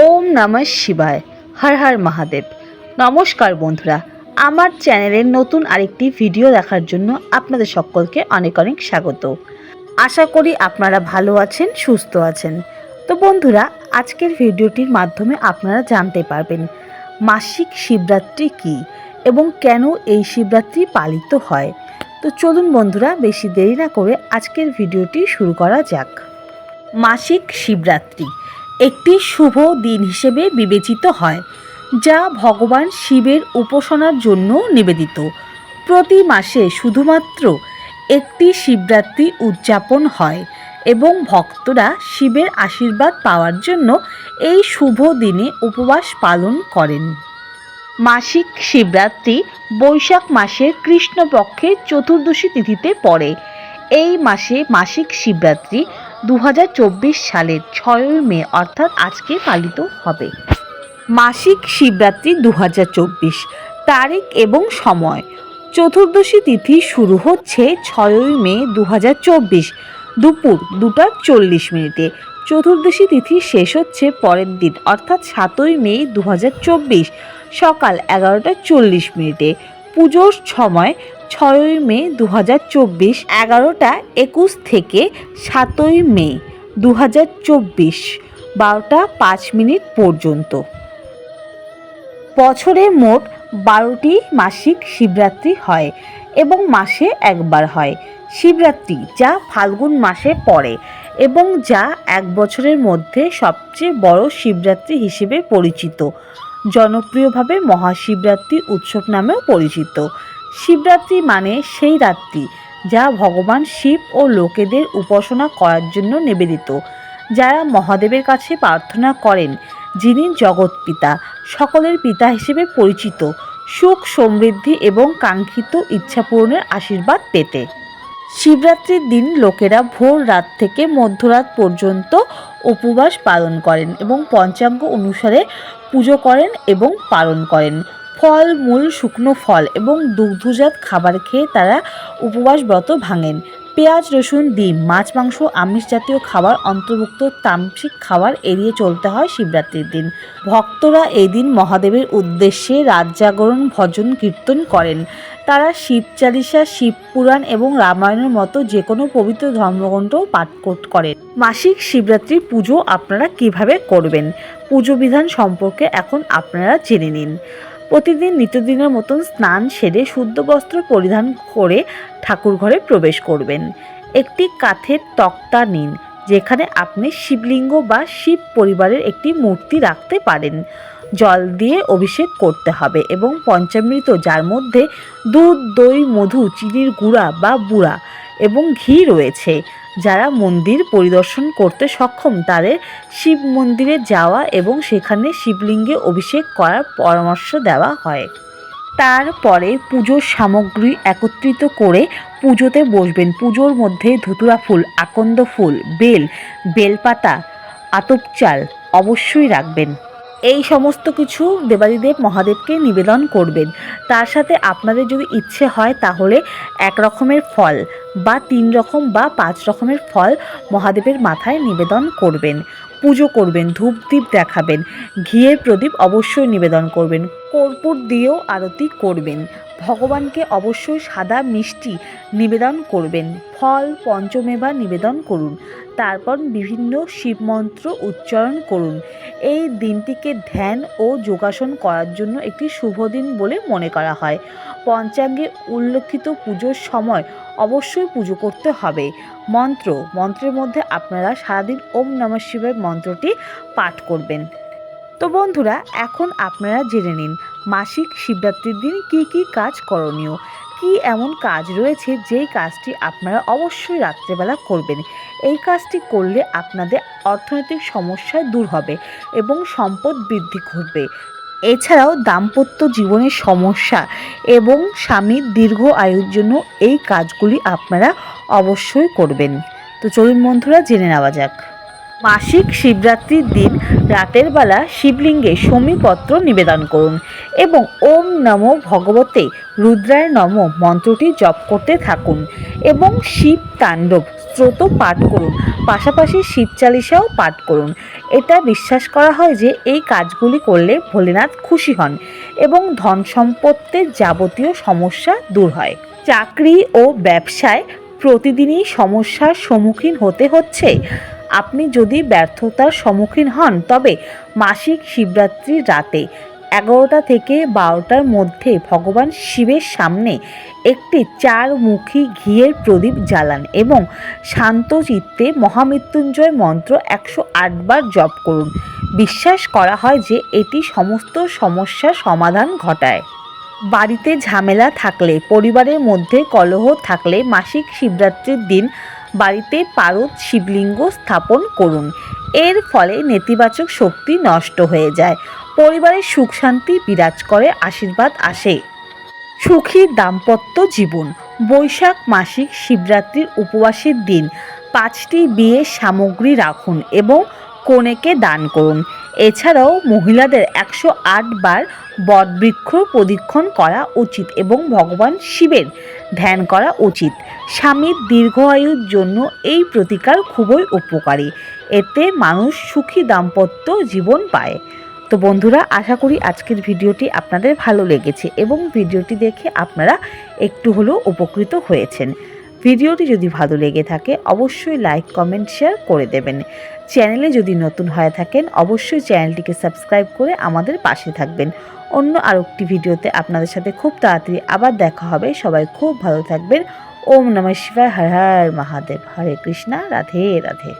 ওম নমঃ শিবায়। হর হর মহাদেব। নমস্কার বন্ধুরা, আমার চ্যানেলের নতুন আরেকটি ভিডিও দেখার জন্য আপনাদের সকলকে অনেক অনেক স্বাগত। আশা করি আপনারা ভালো আছেন, সুস্থ আছেন। তো বন্ধুরা, আজকের ভিডিওটির মাধ্যমে আপনারা জানতে পারবেন মাসিক শিবরাত্রি কী এবং কেন এই শিবরাত্রি পালিত হয়। তো চলুন বন্ধুরা, বেশি দেরি না করে আজকের ভিডিওটি শুরু করা যাক। মাসিক শিবরাত্রি একটি শুভ দিন হিসেবে বিবেচিত হয়, যা ভগবান শিবের উপাসনার জন্য নিবেদিত। প্রতি মাসে শুধুমাত্র একটি শিবরাত্রি উদযাপন হয় এবং ভক্তরা শিবের আশীর্বাদ পাওয়ার জন্য এই শুভ দিনে উপবাস পালন করেন। মাসিক শিবরাত্রি বৈশাখ মাসের কৃষ্ণপক্ষের চতুর্দশী তিথিতে পড়ে। এই মাসে মাসিক শিবরাত্রি দু হাজার চব্বিশ সালের ছয়ই মে, অর্থাৎ আজকে পালিত হবে। মাসিক শিবরাত্রি দু হাজার চব্বিশ, তারিখ এবং সময়। চতুর্দশী তিথি শুরু হচ্ছে ছয়ই মে দু হাজার চব্বিশ, দুপুর দুটা চল্লিশ মিনিটে। চতুর্দশী তিথি শেষ হচ্ছে পরের দিন, অর্থাৎ সাতই মে দু হাজার চব্বিশ, সকাল এগারোটা চল্লিশ মিনিটে। পুজোর সময় ছয়ই মে দু হাজার চব্বিশ, এগারোটা একুশ থেকে সাতই মে দু হাজার চব্বিশ, বারোটা পাঁচ মিনিট পর্যন্ত। বছরে মোট বারোটি মাসিক শিবরাত্রি হয় এবং মাসে একবার হয়। শিবরাত্রি যা ফাল্গুন মাসে পড়ে এবং যা এক বছরের মধ্যে সবচেয়ে বড় শিবরাত্রি হিসেবে পরিচিত। জনপ্রিয়ভাবে মহাশিবরাত্রি উৎসব নামেও পরিচিত। শিবরাত্রি মানে সেই রাত্রি যা ভগবান শিব ও লোকেদের উপাসনা করার জন্য নিবেদিত। যারা মহাদেবের কাছে প্রার্থনা করেন, যিনি জগৎপিতা সকলের পিতা হিসেবে পরিচিত, সুখ সমৃদ্ধি এবং কাঙ্ক্ষিত ইচ্ছা পূরণের আশীর্বাদ পেতে। শিবরাত্রির দিন লোকেরা ভোর রাত থেকে মধ্যরাত পর্যন্ত উপবাস পালন করেন এবং পঞ্চাঙ্গ অনুসারে পুজো করেন এবং পালন করেন। ফল, মূল, শুকনো ফল এবং দুগ্ধজাত খাবার খেয়ে তারা উপবাস ব্রত ভাঙেন। পেঁয়াজ, রসুন, ডিম, মাছ, মাংস, আমিষ জাতীয় খাবার, অন্তর্ভুক্ত তামসিক খাবার এড়িয়ে চলতে হয় শিবরাত্রির দিন। ভক্তরা এই দিন মহাদেবের উদ্দেশ্যে রাত জাগরণ ভজন কীর্তন করেন। তারা শিব চালিসা, শিব পুরাণ এবং রামায়ণের মতো যে কোনো পবিত্র ধর্মগ্রন্থও পাঠ কর- করেন। মাসিক শিবরাত্রি পুজো আপনারা কীভাবে করবেন? পুজো বিধান সম্পর্কে এখন আপনারা জেনে নিন। প্রতিদিন নিত্যদিনের মতন স্নান সেরে শুদ্ধ বস্ত্র পরিধান করে ঠাকুর ঘরে প্রবেশ করবেন। একটি কাঠের তক্তা নিন, যেখানে আপনি শিবলিঙ্গ বা শিব পরিবারের একটি মূর্তি রাখতে পারেন। জল দিয়ে অভিষেক করতে হবে এবং পঞ্চামৃত, যার মধ্যে দুধ, দই, মধু, চিনির গুঁড়া বা বুড়া এবং ঘি রয়েছে। যারা মন্দির পরিদর্শন করতে সক্ষম, তাদের শিব মন্দিরে যাওয়া এবং সেখানে শিবলিঙ্গে অভিষেক করার পরামর্শ দেওয়া হয়। তারপরে পুজোর সামগ্রী একত্রিত করে পুজোতে বসবেন। পুজোর মধ্যে ধুতুরা ফুল, আকন্দ ফুল, বেল, বেলপাতা আতপ চাল অবশ্যই রাখবেন। এই সমস্ত কিছু দেবাদিদেব মহাদেবকে নিবেদন করবেন। তার সাথে আপনাদের যদি ইচ্ছে হয় তাহলে এক রকমের ফল বা তিন রকম বা পাঁচ রকমের ফল মহাদেবের মাথায় নিবেদন করবেন। পুজো করবেন, ধূপ দ্বীপ দেখাবেন, ঘিয়ের প্রদীপ অবশ্যই নিবেদন করবেন, কর্পূর দিয়েও আরতি করবেন। ভগবানকে অবশ্যই সাদা মিষ্টি নিবেদন করবেন। ফল পঞ্চমেবা নিবেদন করুন। তারপর বিভিন্ন শিব মন্ত্র উচ্চারণ করুন। এই দিনটিকে ধ্যান ও যোগাসন করার জন্য একটি শুভ দিন বলে মনে করা হয়। পঞ্চাঙ্গে উল্লেখিত পুজোর সময় অবশ্যই পুজো করতে হবে। মন্ত্র, মন্ত্রের মধ্যে আপনারা সারাদিন ওম নমঃ শিবের মন্ত্রটি পাঠ করবেন। তো বন্ধুরা, এখন আপনারা জেনে নিন, মাসিক শিবরাত্রির দিন কি কি কাজ করণীয়? কি এমন কাজ রয়েছে যেই কাজটি আপনারা অবশ্যই রাত্রেবেলা করবেন? এই কাজটি করলে আপনাদের অর্থনৈতিক সমস্যা দূর হবে এবং সম্পদ বৃদ্ধি ঘটবে। এছাড়াও দাম্পত্য জীবনের সমস্যা এবং স্বামীর দীর্ঘ আয়ুর জন্য এই কাজগুলি আপনারা অবশ্যই করবেন। তো চলুন বন্ধুরা, জেনে নেওয়া যাক। মাসিক শিবরাত্রির দিন রাতের বেলা শিবলিঙ্গে সমীপত্র নিবেদন করুন এবং ওম নমো ভগবতে রুদ্রায় নম মন্ত্রটি জপ করতে থাকুন এবং শিব তাণ্ডব স্রোত পাঠ করুন, পাশাপাশি শিব চালিসাও পাঠ করুন। এটা বিশ্বাস করা হয় যে এই কাজগুলি করলে ভোলেনাথ খুশি হন এবং ধন সম্পত্তির যাবতীয় সমস্যা দূর হয়। চাকরি ও ব্যবসায় প্রতিদিনই সমস্যার সম্মুখীন হতে হচ্ছে। আপনি যদি ব্যর্থতার সম্মুখীন হন, তবে মাসিক শিবরাত্রির রাতে এগারোটা থেকে বারোটার মধ্যে ভগবান শিবের সামনে একটি চারমুখী ঘিয়ের প্রদীপ জ্বালান এবং শান্ত চিত্তে মহামৃত্যুঞ্জয় মন্ত্র একশো আটবার জপ করুন। বিশ্বাস করা হয় যে এটি সমস্ত সমস্যার সমাধান ঘটায়। বাড়িতে ঝামেলা থাকলে, পরিবারের মধ্যে কলহ থাকলে মাসিক শিবরাত্রির দিন বাড়িতে পারদ শিবলিঙ্গ স্থাপন করুন। এর ফলে নেতিবাচক শক্তি নষ্ট হয়ে যায়। পরিবারের সুখ শান্তি বিরাজ করে, আশীর্বাদ আসে। সুখী দাম্পত্য জীবন। বৈশাখ মাসিক শিবরাত্রির উপবাসের দিন। পাঁচটি বিয়ের সামগ্রী রাখুন এবং কনেকে দান করুন। এছাড়াও মহিলাদের একশো আট বার বটবৃক্ষ প্রদীক্ষণ করা উচিত এবং ভগবান শিবের ধ্যান করা উচিত। স্বামীর দীর্ঘ আয়ুর জন্য এই প্রতিকার খুবই উপকারী। এতে মানুষ সুখী দাম্পত্য জীবন পায়। তো বন্ধুরা, আশা করি আজকের ভিডিওটি আপনাদের ভালো লেগেছে এবং ভিডিওটি দেখে আপনারা একটু হলেও উপকৃত হয়েছেন। ভিডিওটি যদি ভালো লেগে থাকে, অবশ্যই লাইক, কমেন্ট, শেয়ার করে দেবেন। চ্যানেলে যদি নতুন হয়ে থাকেন, অবশ্যই চ্যানেলটিকে সাবস্ক্রাইব করে আমাদের পাশে থাকবেন। অন্য আরেকটি ভিডিওতে আপনাদের সাথে খুব তাড়াতাড়ি আবার দেখা হবে। সবাই খুব ভালো থাকবেন। ওম নমঃ শিবায়, হর হর মহাদেব। হরে কৃষ্ণা, রাধে রাধে।